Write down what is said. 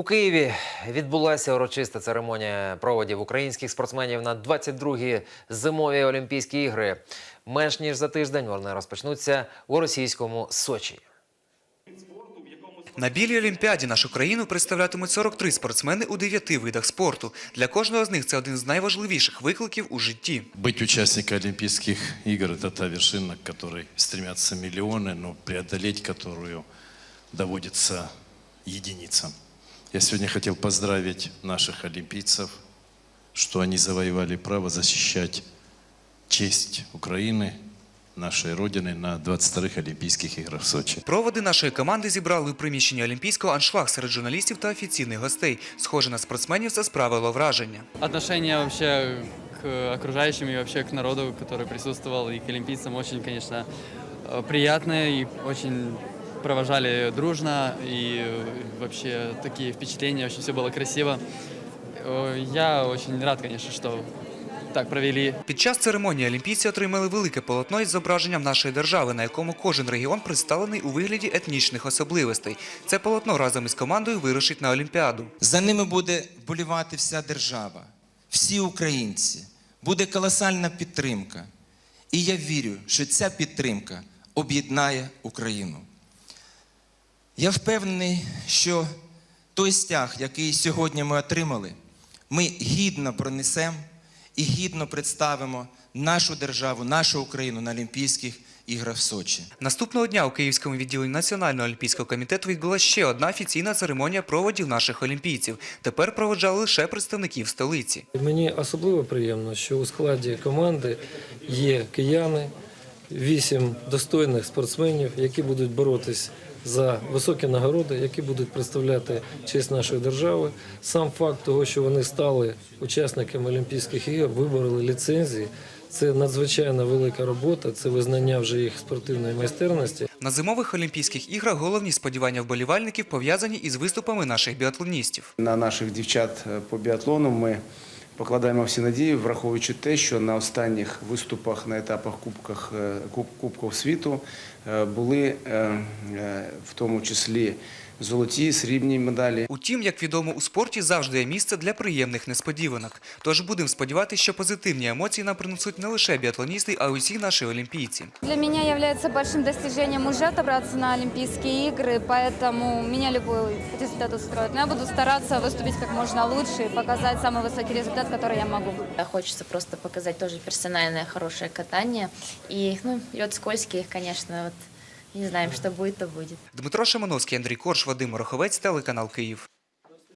У Києві відбулася урочиста церемонія проводів українських спортсменів на 22-гі зимові Олімпійські ігри. Менш ніж за тиждень вони розпочнуться у російському Сочі. На білій олімпіаді нашу країну представлятимуть 43 спортсмени у 9 видах спорту. Для кожного з них це один з найважливіших викликів у житті. Быть участником Олимпийских игр – это та вершина, к которой стремятся миллионы, но преодолеть которую доводится единицам. Я сегодня хотел поздравить наших олимпийцев, что они завоевали право защищать честь Украины, нашей Родины на 22-х Олимпийских играх в Сочи. Проводи нашої команди зібрали у приміщенні Олімпійського аншлаг серед журналістів та офіційних гостей. Схоже на спортсменів це справило враження. Отношение вообще к окружающим и вообще к народу, который присутствовал, и к олимпийцам очень, конечно, э, приятное и очень провожали дружно, и э, вообще такие впечатления, очень все было красиво. Э, Я очень рад, конечно, что так провели Під час церемонії олімпійці отримали велике полотно із зображенням нашої держави, на якому кожен регіон представлений у вигляді етнічних особливостей. Це полотно разом із командою вирушить на Олімпіаду. За ними буде вболівати вся держава, всі українці. Буде колосальна підтримка. І я вірю, що ця підтримка об'єднає Україну. Я впевнений, що той стяг, який сьогодні ми отримали, ми гідно пронесемо і гідно представимо нашу державу, нашу Україну на Олімпійських іграх в Сочі. Наступного дня у Київському відділенні Національного олімпійського комітету відбулася ще одна офіційна церемонія проводів наших олімпійців. Тепер проводжали лише представників столиці. Мені особливо приємно, що у складі команди є кияни, вісім достойних спортсменів, які будуть боротись за високі нагороди, які будуть представляти честь нашої держави. Сам факт того, що вони стали учасниками Олімпійських ігор, вибороли ліцензії. Це надзвичайно велика робота, це визнання вже їх спортивної майстерності. На зимових Олімпійських іграх головні сподівання вболівальників пов'язані із виступами наших біатлоністів. На наших дівчат е, по біатлону ми покладаємо всі надії, враховуючи те, що на останніх виступах на етапах Кубках, е, Куб- Кубков світу е, були е, в тому числі золоті, срібні медалі. Утім, як відомо, у спорті завжди є місце для приємних несподіванок. Тож будемо сподіватися, що позитивні емоції нам принесуть не лише біатлоністи, а й усі наші олімпійці. Для меня является большим достижением уже отобраться на Олимпийские игры, поэтому меня любой результат устроит. Но я буду стараться выступить как можно лучше и показать самый высокий результат, который я могу. Хочется просто показать тоже персональное хорошее катание. И, ну, лед скользкий, конечно, вот не знаем, что будет, то будет. Дмитро Шимановський, Андрій Корш, Вадим Роховець, телеканал Київ.